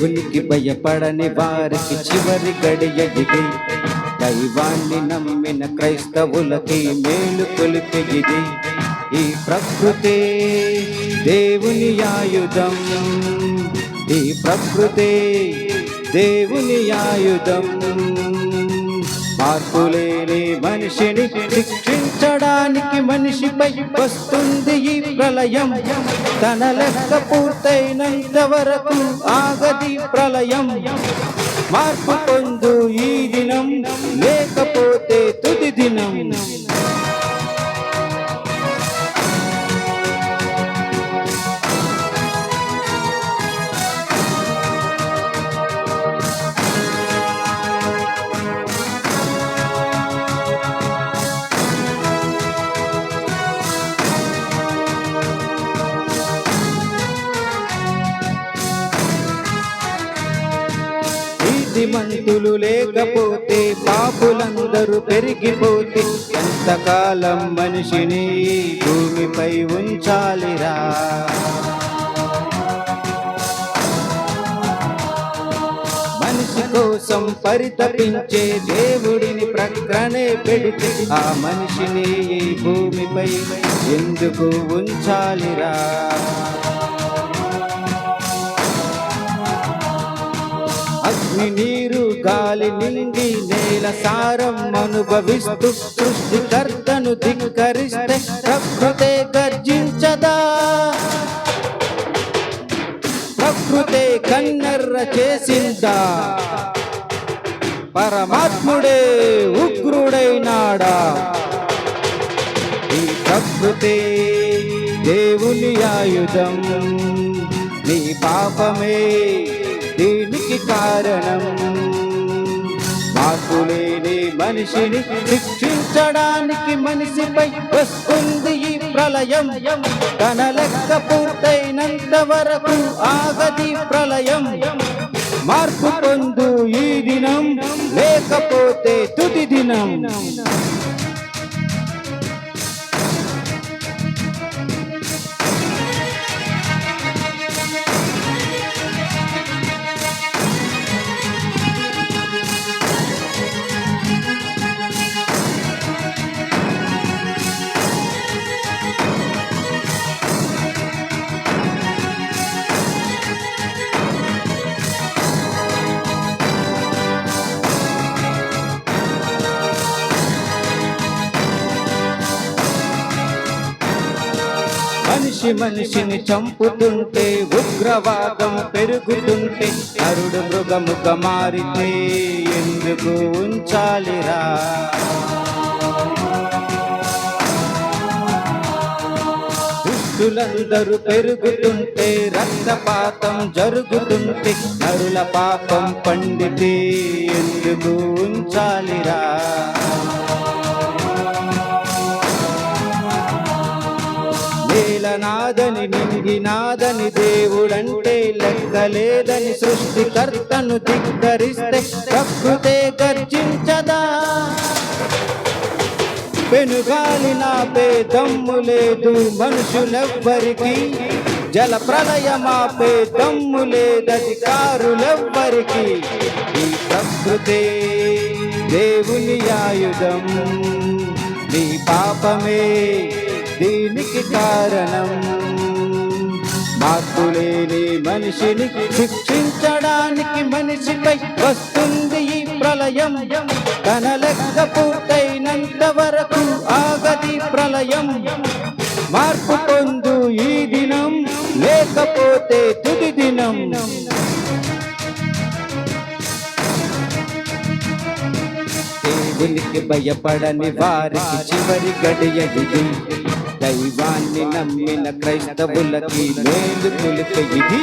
దేవునికి భయపడని వారికి చివరి గడియ ఇది. దైవాన్ని నమ్మిన క్రైస్తవులకి మేలు కొలిపి ఇది. ఈ ప్రకృతే దేవుని ఆయుధం. ఈ ప్రకృతే దేవుని ఆయుధం. మార్పులేని మనిషిని శిక్షించడానికి మనిషిపై వస్తుంది ఈ ప్రళయం. తన లెక్క పూర్తయినంత వరకు ఆగది ప్రళయం. మార్పు పొందు ఈ దినం లేకపోతే తుది దినం. బుద్ధిమంతులు లేకపోతే పాపులందరూ పెరిగిపోతే ఎంతకాలం మనిషిని భూమిపై ఉంచాలిరా? మనిషి కోసం పరితపించే దేవుడిని ప్రక్కనే పెడితే ఆ మనిషిని భూమిపై ఎందుకు ఉంచాలిరా? అగ్ని నీరు గాలి నిండి నేల సారం అనుభవిస్తూ సృష్టికర్తను ధిక్కరిస్తే ప్రకృతే గర్జించదా. ప్రకృతే కన్నెర్ర చేసిందా. పరమాత్ముడే ఉగ్రుడైనాడా. ఈ ప్రకృతే దేవుని ఆయుధం నీ పాపమే దీనికి కారణం? మాకు లేని మనిషిని శిక్షించడానికి మనిషిపై వస్తుంది ఈ ప్రళయం. తన లెక్క పూర్తయినంత వరకు ఆగది ప్రళయం. మార్పు పొందు ఈ దినం లేకపోతే తుది దినం. మనిషి మనిషిని చంపుతుంటే ఉగ్రవాదం పెరుగుతుంటే అరుడు మృగముగా మారితే ఎందుకు ఉంచాలిరా? దుష్టులందరూ పెరుగుతుంటే రక్తపాతం జరుగుతుంటే నరుల పాపం పండితే ఎందుకు ఉంచాలిరా? నేలనాదని నింగినాదని దేవుడంటే లెక్కలేదని సృష్టికర్తను ధిక్కరిస్తే ప్రకృతే గర్జించదా? పెనుగాలి నాపే దమ్ము లేదు మనుషులెవ్వరికి జల ప్రళయమాపే దమ్ము లేదధికారులెవ్వరికి ఈ ప్రకృతే దేవుని ఆయుధం. నీ పాపమే దీనికి కారణం. మార్పులేని మనిషిని శిక్షించడానికి మనిషిపై వస్తుంది ఈ ప్రళయం. తన లెక్క పూర్తయినంత వరకు ఆగది ప్రళయం. మార్పు పొందు ఈ దినం లేకపోతే తుది దినం. దేవునికి భయపడని వారికి చివరి గడియ దైవాన్ని నమ్మిన క్రైస్తవులకి మేలు కొలిపే ఇది